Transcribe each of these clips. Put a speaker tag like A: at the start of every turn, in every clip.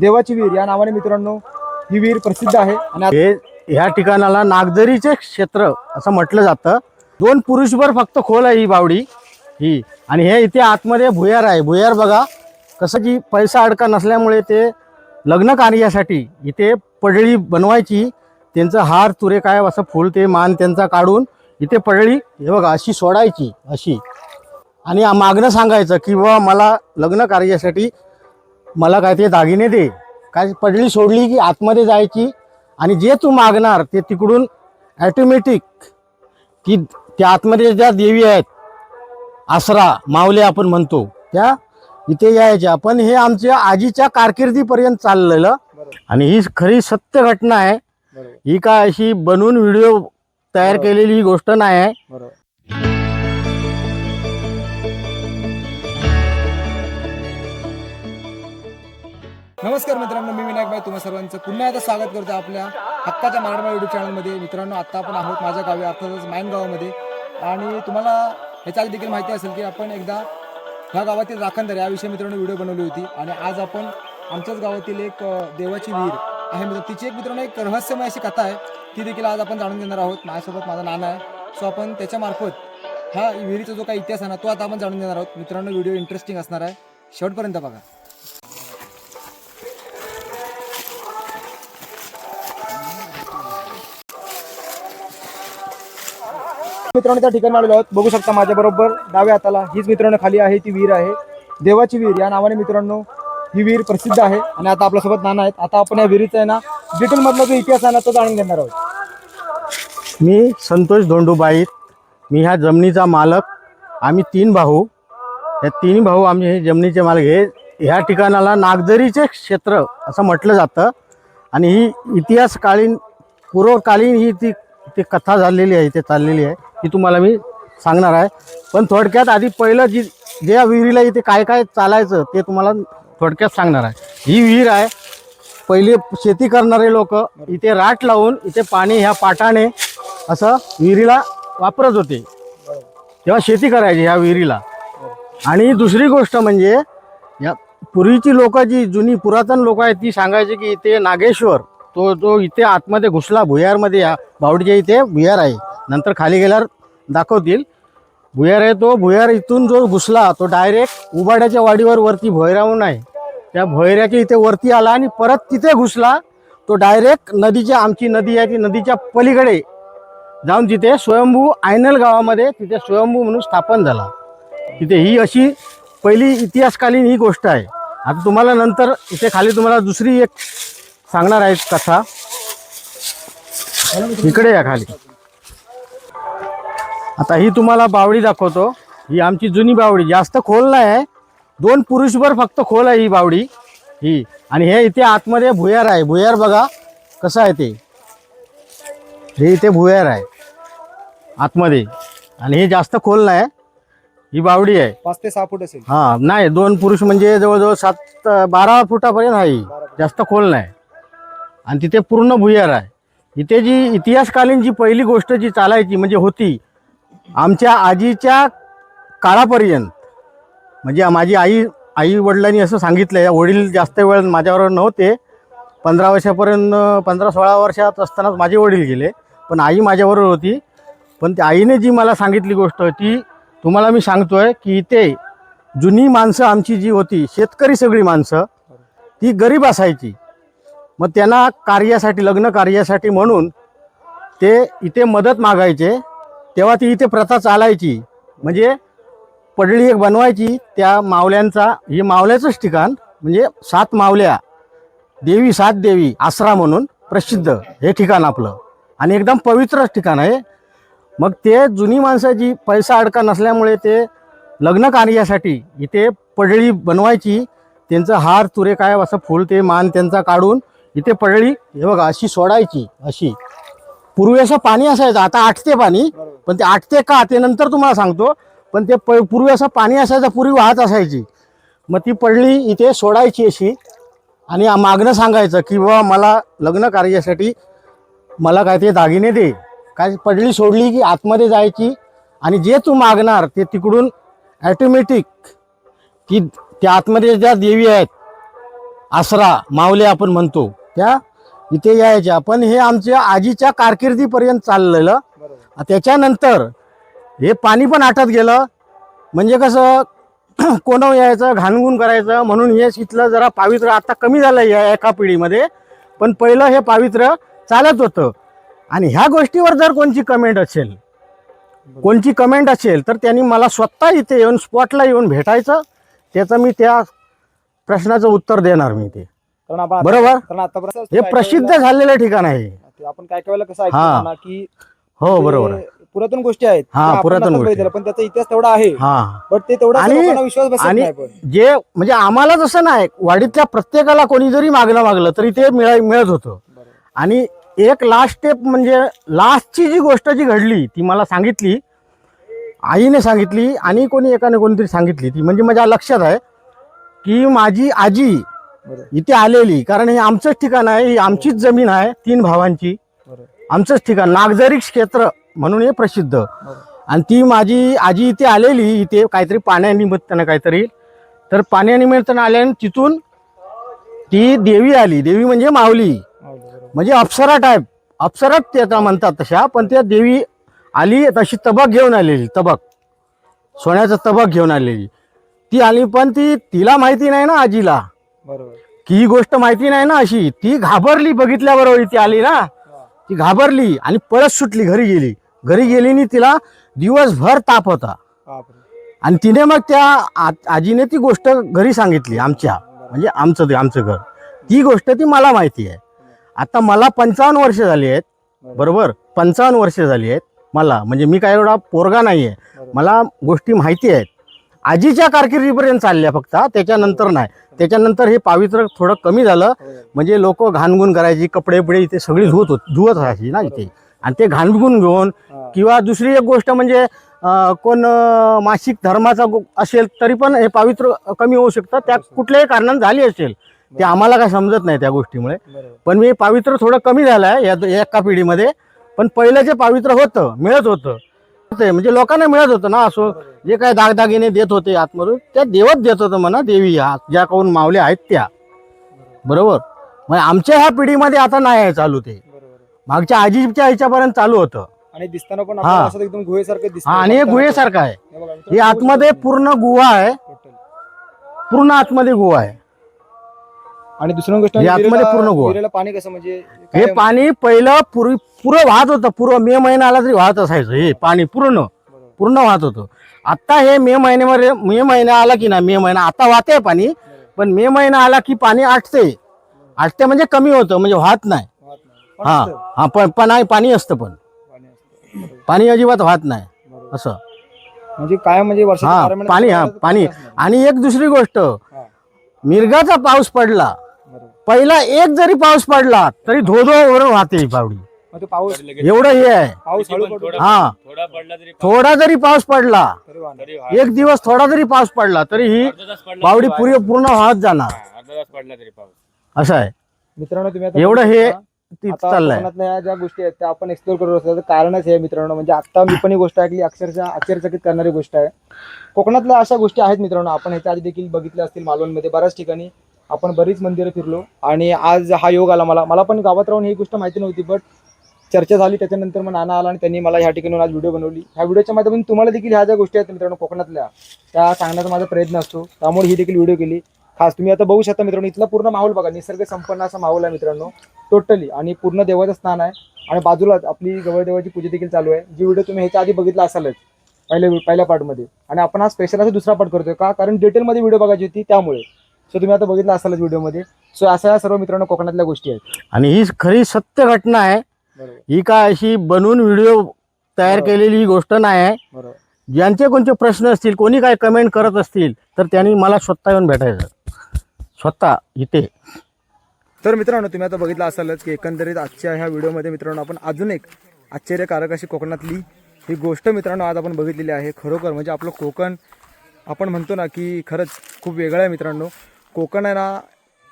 A: देवाची वीर या नावाने मित्रांनो ही विहीर प्रसिद्ध आहे. आणि
B: हे ह्या ठिकाणाला नागदरीचे क्षेत्र असं म्हटलं जातं. दोन पुरुषभर फक्त खोल आहे ही बावडी ही. आणि हे इथे आतमध्ये भुयार आहे. भुयार बघा कसं की पैसा अडका नसल्यामुळे ते लग्न कार्यासाठी इथे पडळी बनवायची. त्यांचं हार तुरे काय असं फुल ते मान त्यांचा काढून इथे पडळी हे बघा अशी सोडायची अशी. आणि मागणं सांगायचं की बाबा मला लग्न कार्यासाठी मला काय ते दागिने दे. काय पडली सोडली की आतमध्ये जायची. आणि जे तू मागणार ते तिकडून ॲटोमॅटिक ती त्या आतमध्ये ज्या देवी आहेत आसरा मावले आपण म्हणतो त्या इथे यायच्या. पण हे आमच्या आजीच्या कारकिर्दीपर्यंत चाललेलं आणि ही खरी सत्य घटना आहे. ही काय अशी बनवून व्हिडिओ तयार. केलेली ही गोष्ट नाही आहे.
A: नमस्कार मित्रांनो मी विनायक भाई. तुम्हा सर्वांचं पुन्हा एकदा स्वागत करतो आपल्या हक्काच्या मराठा युट्यूब चॅनलमध्ये मित्रांनो आत्ता आपण आहोत माझ्या गावी अर्थातच मायन गावामध्ये. आणि तुम्हाला ह्याच्या देखील माहिती असेल की आपण एकदा ह्या गावातील राखणदार याविषयी मित्रांनो व्हिडिओ बनवली होती. आणि आज आपण आमच्याच गावातील एक देवाची विहीर आहे मित्र तिची एक मित्रांनो एक रहस्यमय अशी कथा आहे. ती देखील आज आपण जाणून घेणार आहोत. माझ्यासोबत माझा नाना आहे. सो आपण त्याच्यामार्फत ह्या विहिरीचा जो काही इतिहास आहे ना तो आता आपण जाणून घेणार आहोत. मित्रांनो व्हिडिओ इंटरेस्टिंग असणार आहे. शेवटपर्यंत बघा. मित्रांनो त्या ठिकाणी आलेलो आहोत. बघू शकता माझ्या बरोबर डाव्या हाताला हीच मित्रांनो खाली आहे ती विहीर आहे. देवाची विहीर या नावाने मित्रांनो ही विहीर प्रसिद्ध आहे. आणि आता आपल्यासोबत नाना आहेत. आता आपण या विहिरीचा आहे ना डिटेलमधला जो इतिहास आहे ना तो जाणून घेणार आहोत.
B: मी संतोष धोंडूबाई. मी ह्या जमिनीचा मालक. आम्ही तीन भाऊ. या तीन भाऊ आम्ही हे जमिनीचे मालक. हे ह्या ठिकाणाला नागदरीचे क्षेत्र असं म्हटलं जातं. आणि ही इतिहासकालीन पूर्वकालीन ही ती ती कथा झालेली आहे इथे चाललेली आहे ती तुम्हाला मी सांगणार आहे. पण थोडक्यात आधी पहिलं जी ज्या विहिरीला इथे काय काय चालायचं ते तुम्हाला थोडक्यात सांगणार आहे. ही विहीर आहे पहिले शेती करणारे लोक इथे राट लावून इथे पाणी ह्या पाटाने असं विहिरीला वापरत होते. तेव्हा शेती करायची ह्या विहिरीला. आणि दुसरी गोष्ट म्हणजे या पूर्वीची लोक जी जुनी पुरातन लोक आहेत ती सांगायची की इथे नागेश्वर तो जो इथे आतमध्ये घुसला भुयारमध्ये या. भावडीच्या इथे भुयार आहे. नंतर खाली गेल्यावर दाखवतील. भुयार आहे तो. भुयार इथून जो घुसला तो डायरेक्ट उबाड्याच्या वाडीवर वरती भोयराहून आहे. त्या भोयऱ्याच्या इथे वरती आला आणि परत तिथे घुसला. तो डायरेक्ट नदीच्या आमची नदी आहे ती नदीच्या पलीकडे जाऊन तिथे स्वयंभू आयनल गावामध्ये तिथे स्वयंभू म्हणून स्थापन झाला. तिथे ही अशी पहिली इतिहासकालीन ही गोष्ट आहे. आता तुम्हाला नंतर इथे खाली तुम्हाला दुसरी एक सांगणार आहे कथा. इकडे या खाली. आता ही तुम्हाला बावडी दाखवतो. ही आमची जुनी बावडी. जास्त खोल नाही आहे. दोन पुरुषभर फक्त खोल आहे ही बावडी. ही. आणि हे इथे आतमध्ये भुयार आहे. भुयार बघा कसं आहे ते. हे इथे भुयार आहे. आतमध्ये. आणि हे जास्त खोल नाही ही बावडी आहे.
A: पाच ते सहा फूट असेल.
B: हा नाही. दोन पुरुष म्हणजे जवळजवळ सात बारा फुटापर्यंत आहे ही. जास्त खोल नाही. आणि तिथे पूर्ण भुयार आहे. इथे जी इतिहासकालीन जी पहिली गोष्ट जी चालायची म्हणजे होती आमच्या आजीच्या काळापर्यंत म्हणजे माझी आई आई वडिलांनी असं सांगितलं वडील जास्त वेळ माझ्याबरोबर नव्हते पंधरा वर्षापर्यंत पंधरा सोळा वर्षात असतानाच माझे वडील गेले पण आई माझ्याबरोबर होती. पण त्या आईने जी मला सांगितली गोष्ट ती तुम्हाला मी सांगतो आहे की इथे जुनी माणसं आमची जी होती शेतकरी सगळी माणसं ती गरीब असायची. मग त्यांना कार्यासाठी लग्न कार्यासाठी म्हणून ते इथे मदत मागायचे. तेव्हा ती इथे प्रथा चालायची. म्हणजे पडळी एक बनवायची. त्या मावल्यांचा हे मावल्याचंच ठिकाण म्हणजे सात मावल्या. देवी सात देवी आसरा म्हणून प्रसिद्ध हे ठिकाण आपलं. आणि एकदम पवित्रच ठिकाण आहे. मग ते जुनी माणसाची पैसा अडका नसल्यामुळे ते लग्न कार्यासाठी इथे पडळी बनवायची. त्यांचं हार तुरे काय असं फुल ते मान त्यांचा काढून इथे पडली. हे बघा अशी सोडायची अशी. पूर्वी असं पाणी असायचं आता आटते पाणी. पण ते आटते का ते नंतर तुम्हाला सांगतो. पण ते प पूर्वी असं पाणी असायचं पूर्वी वाहत असायची. मग ती पडली इथे सोडायची अशी. आणि मागणं सांगायचं की बाबा मला लग्न कार्यासाठी मला काय ते दागिने दे. काय पडली सोडली की आतमध्ये जायची. आणि जे तू मागणार ते तिकडून ॲटोमॅटिक की त्या आतमध्ये ज्या देवी आहेत आसरा मावले आपण म्हणतो. त्या इथे यायच्या. पण हे आमच्या आजीच्या कारकिर्दीपर्यंत चाललेलं. त्याच्यानंतर हे पाणी पण आटत गेलं. म्हणजे कसं कोणं यायचं घाणगुण करायचं म्हणून हे इथलं जरा पावित्र्य आता कमी झालं या एका पिढीमध्ये. पण पहिलं हे पावित्र्य चालत होतं. आणि ह्या गोष्टीवर जर कोणची कमेंट असेल कोणची कमेंट असेल तर त्यांनी मला स्वतः इथे येऊन स्पॉटला येऊन भेटायचं. त्याचं मी त्या प्रश्नाचं उत्तर देणार मी ते
A: कारण आपण
B: बरोबर
A: कारण आतापर्यंत
B: हे प्रसिद्ध झालेलं ठिकाण आहे
A: ते आपण काय काय कसं
B: हा.
A: ऐकतो ना की
B: हो
A: ते
B: बरोबर आहे
A: पुरातन गोष्टी आहेत
B: हा,
A: त्या आपण
B: पुरातन गोष्टी.
A: बघितल्या, पण त्याचा इतिहास तेवढा आहे
B: हा
A: बट ते तेवढा
B: आणि-
A: लोकांना विश्वास बसत
B: आणि
A: नाही पण
B: जे म्हणजे आम्हाला जसं नाही वाडीतल्या प्रत्येकाला कोणी जरी मागणं मागलं तरी ते मिळा मिळत होतं
A: बरोबर.
B: आणि एक लास्ट स्टेप म्हणजे लास्टची जी गोष्ट जी घडली ती मला सांगितली आईने सांगितली आणि कोणी एकाने कोणतरी सांगितली ती म्हणजे माझ्या लक्षात आहे की माझी आजी. इथे आलेली कारण हे आमचंच ठिकाण आहे ही आमचीच जमीन आहे तीन भावांची. आमचंच ठिकाण नागझरी क्षेत्र म्हणून हे प्रसिद्ध. आणि ती माझी आजी इथे आलेली इथे काहीतरी पाण्यानिमित्तानं काहीतरी. तर पाण्यानिमित्तानं आल्याने तिथून ती देवी आली. देवी म्हणजे माऊली.
A: हो.
B: म्हणजे अप्सरा टाईप अप्सरा त्याचा म्हणतात तशा पण त्या देवी आली तशी तबक घेऊन आलेली तबक. सोन्याचं तबक घेऊन आलेली. ती आली पण ती तिला माहिती नाही ना आजीला.
A: बरोबर.
B: की ही गोष्ट माहिती नाही ना अशी. ती घाबरली बघितल्याबरोबर ती आली ना. ती घाबरली आणि पळत सुटली घरी गेली. घरी गेली आणि तिला दिवसभर ताप होता. आणि तिने मग त्या आ- आजीने ती गोष्ट घरी सांगितली आमच्या. म्हणजे आमचं ते आमचं घर. ती गोष्ट ती मला माहिती आहे. आता मला पंचावन्न वर्ष झाली आहेत. बरोबर. पंचावन्न वर्ष झाली आहेत मला. म्हणजे मी काय एवढा पोरगा नाही आहे. मला गोष्टी माहिती आहेत. आजीच्या कारकिर्दीपर्यंत चालल्या फक्त त्याच्यानंतर नाही. त्याच्यानंतर हे पावित्र्य थोडं कमी झालं.
A: हो.
B: म्हणजे लोक घाणगुण करायची कपडे बिपडे इथे सगळी धुवत होत धुवत राहायची ना इथे. आणि ते घाणगुण घेऊन
A: हा.
B: किंवा दुसरी एक गोष्ट म्हणजे कोण मासिक धर्माचा असेल तरी पण हे पावित्र्य कमी होऊ शकतं. त्या कुठल्याही कारणाने झाली असेल ते आम्हाला काय समजत नाही त्या गोष्टीमुळे. पण मी पावित्र्य थोडं कमी झालं आहे या या एका पिढीमध्ये. पण पहिलं जे पावित्र्य होतं मिळत होतं ते म्हणजे लोकांना मिळत होतं ना असो. जे काय दागदागिने देत होते आतमधून त्या देवच देत होतं म्हणा देवी ह्या ज्या कोण मावले आहेत त्या. बरोबर? मग आमच्या ह्या पिढीमध्ये आता नाही आहे चालू ते. मागच्या आजीच्या ह्याच्यापर्यंत चालू होतं.
A: आणि दिसताना पण
B: हा.
A: असं एकदम गुहेसारखं दिसतं
B: हा आणि हे गुहेसारखं आहे.
A: हे
B: आतमध्ये पूर्ण गुहा आहे. पूर्ण आतमध्ये गुहा आहे.
A: आणि दुसरी गोष्ट म्हणजे
B: आतमध्ये
A: विहिरीला-
B: पूर्ण गोवा.
A: विहिरीला पाणी कसं म्हणजे
B: हे
A: काय-
B: पाणी पहिलं पूर्वी पुरं वाहत होतं पूर्व मे महिन्याला तरी वाहत असायचं हे पाणी पूर्ण
A: बरोबर.
B: पूर्ण वाहत होतं आता हे मे महिन्यामध्ये मे महिना आला की ना मे महिना आता वाहते पाणी पण मे महिना आला की पाणी आटते आटते म्हणजे कमी होतं म्हणजे वाहत नाही
A: वाहत नाही. पण
B: हा
A: असतं.
B: हा पण पण आहे, पाणी असतं पण
A: पाणी असतं. बरोबर.
B: पाणी अजिबात वाहत नाही
A: बरोबर.
B: असं
A: म्हणजे काय म्हणजे
B: हा
A: महिने
B: पाणी हा
A: पाणी.
B: आणि एक दुसरी गोष्ट. मिरगाचा पाऊस पडला. पहिला एक जरी पाऊस पडला तरी धो धो वरून वाहते ही पावडी.
A: मग तो पाऊस
B: एवढं हे आहे.
A: पाऊस हळू पडतो.
B: हा.
C: थोडा पडला तरी
B: थोडा जरी पाऊस पडला
A: तरी वाहणार.
C: तरी
B: एक दिवस थोडा जरी पाऊस पडला तरी ही
C: अर्धा तास पडला
B: बावडी
C: तरी
B: पुरी पूर्ण वाहत जाणार.
C: हा, अर्धा तास पडला तरी पाऊस.
B: असं आहे.
A: मित्रांनो तुम्ही आता
B: एवढं हे
A: बघू शकता.
B: ती
A: आता
B: चाललंय.
A: कोकणातल्या ह्या ज्या गोष्टी आहेत त्या आपण एक्सप्लोर करत असतो. त्याचं कारणच हे आहे मित्रांनो म्हणजे आता मी पण ही गोष्ट ऐकली अक्षरशः आश्चर्यचकित करणारी गोष्ट आहे. कोकणातल्या अशा गोष्टी आहेत मित्रांनो आपण ह्याच्या आधी देखील बघितल्या असतील मालवणमध्ये बऱ्याच ठिकाणी. आपण बरीच मंदिरं फिरलो. आणि आज हा योग आला मला. मला पण गावात राहून ही गोष्ट माहिती नव्हती बट चर्चा झाली. त्याच्यानंतर मग नाना आला आणि त्यांनी मला ह्या ठिकाणी आज व्हिडिओ बनवली. ह्या व्हिडिओच्या माध्यमातून तुम्हाला देखील ह्या ज्या गोष्टी आहेत मित्रांनो कोकणातल्या त्या सांगण्याचा माझा प्रयत्न असतो. त्यामुळे ही देखील व्हिडिओ केली. खास तुम्ही आता बघू शकता मित्रांनो इथला पूर्ण माहोल बघा. निसर्ग संपन्न असा माहोल आहे मित्रांनो. टोटली आणि पूर्ण देवाचं स्थान आहे. आणि बाजूलाच आपली गवळदेवाची पूजा देखील चालू आहे. जी व्हिडिओ तुम्ही ह्याच्या आधी बघितला असालच पहिल्या पहिल्या पार्टमध्ये आणि आपण हा स्पेशल असा दुसरा पार्ट करतोय का? कारण डिटेलमध्ये व्हिडिओ बघायची होती त्यामुळे. सो तुम्ही आता बघितला असालच व्हिडिओमध्ये. सो अशा या सर्व मित्रांनो कोकणातल्या गोष्टी आहेत.
B: आणि ही खरी सत्य घटना आहे. ही काय अशी बनवून व्हिडिओ तयार. केलेली ही गोष्ट नाही आहे.
A: बरोबर.
B: ज्यांचे कोणते प्रश्न असतील कोणी काय कमेंट करत असतील तर त्यांनी मला स्वतः येऊन भेटायचं. स्वतः इथे.
A: तर मित्रांनो तुम्ही आता बघितलं असालच की एकंदरीत आजच्या ह्या व्हिडिओमध्ये मित्रांनो आपण अजून एक आश्चर्यकारक अशी कोकणातली ही गोष्ट मित्रांनो आज आपण बघितलेली आहे. खरोखर म्हणजे आपलं कोकण आपण म्हणतो ना की खरंच खूप वेगळं आहे मित्रांनो. कोकण आहे ना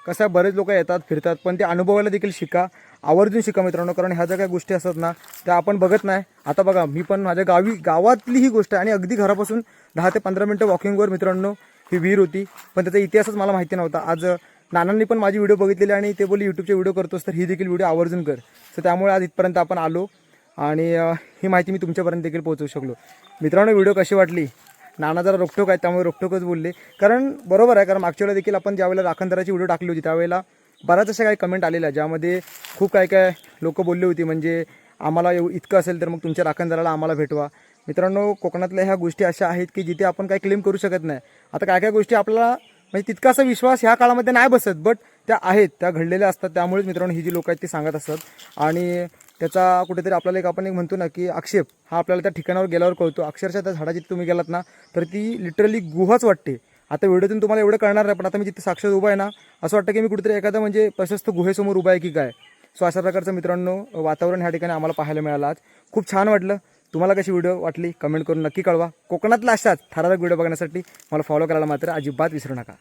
A: कसं आहे, बरेच लोक येतात फिरतात पण ते अनुभवायला देखील शिका. आवर्जून शिका मित्रांनो कारण ह्या ज्या काही गोष्टी असतात ना त्या आपण बघत नाही. आता बघा मी पण माझ्या गावी गावातली ही गोष्ट आहे आणि अगदी घरापासून दहा ते पंधरा मिनटं वॉकिंगवर मित्रांनो ही विहीर होती. पण त्याचा इतिहासच मला माहिती नव्हता. आज नानांनी पण माझी व्हिडिओ बघितलेली आणि ते बोलले यूट्यूबचे व्हिडिओ करतोस तर ही देखील व्हिडिओ आवर्जून कर. सो त्यामुळे आज इथपर्यंत आपण आलो आणि ही माहिती मी तुमच्यापर्यंत देखील पोहोचवू शकलो. मित्रांनो व्हिडिओ कशी वाटली? नाना जरा रोकटोक आहे त्यामुळे रोकटोकच बोलले. कारण बरोबर आहे कारण मागच्या वेळेला देखील आपण ज्यावेळेला राखणदाराची व्हिडिओ टाकली होती त्यावेळेला बऱ्याच अशा काही कमेंट आलेल्या ज्यामध्ये खूप काय काय लोकं बोलली होती म्हणजे आम्हाला येऊ इतकं असेल तर मग तुमच्या राखणदाराला आम्हाला भेटवा. मित्रांनो कोकणातल्या ह्या गोष्टी अशा आहेत की जिथे आपण काही क्लेम करू शकत नाही. आता काय काय गोष्टी आपल्याला म्हणजे तितकासा विश्वास ह्या काळामध्ये नाही बसत बट त्या आहेत त्या घडलेल्या असतात त्यामुळेच मित्रांनो ही जी लोक आहेत ती सांगत असतात. आणि त्याचा कुठेतरी आपल्याला एक आपण एक म्हणतो ना की आक्षेप हा आपल्याला त्या ठिकाणावर गेल्यावर कळतो. अक्षरशः त्या झाडाची तुम्ही गेलात ना तर ती लिटरली गुहाच वाटते. आता व्हिडिओतून तुम्हाला एवढं कळणार नाही पण आता मी जिथे साक्षात उभा आहे ना असं वाटतं की मी कुठेतरी एखादा म्हणजे प्रशस्त गुहेसमोर उभा आहे की काय. सो अशा प्रकारचं मित्रांनो वातावरण ह्या ठिकाणी आम्हाला पाहायला मिळालं आज. खूप छान वाटलं. तुम्हाला कशी व्हिडिओ वाटली कमेंट करून नक्की कळवा. कोकणातला अशाच ठराविक व्हिडिओ बघण्यासाठी मला फॉलो करायला मात्र अजिबात विसरू नका.